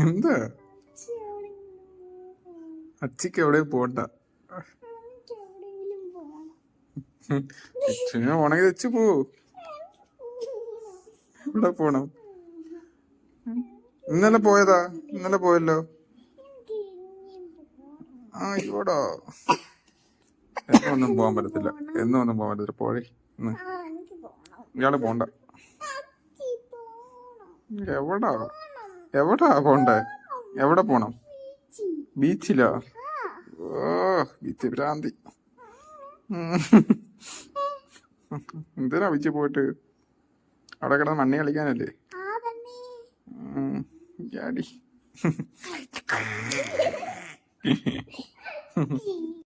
എന്താ? അച്ഛക്ക് എവിടെ പോണ്ട. അച്ഛനെ ഉണങ്ങി വെച്ച് പോ. എവിടെ പോണം? ഇന്നലെ പോയതാ? ഇന്നലെ പോയല്ലോ? ആ ഇവിടോ? എന്നൊന്നും പോകാൻ പറ്റത്തില്ല. എന്നും ഒന്നും പോകാൻ പറ്റത്തില്ല. പോഴേ. ഇയാൾ പോണ്ട. എവിടാ? എവിടാ പോണ്ടേ? എവിടെ പോണം? ബീച്ചിലോ. ഓ ബീച്ച് ഭ്രാന്തി എന്തിനാ ബീച്ചിൽ പോയിട്ട്? അവിടെ കിടന്ന് മണ്ണി കളിക്കാനല്ലേ. ജാടി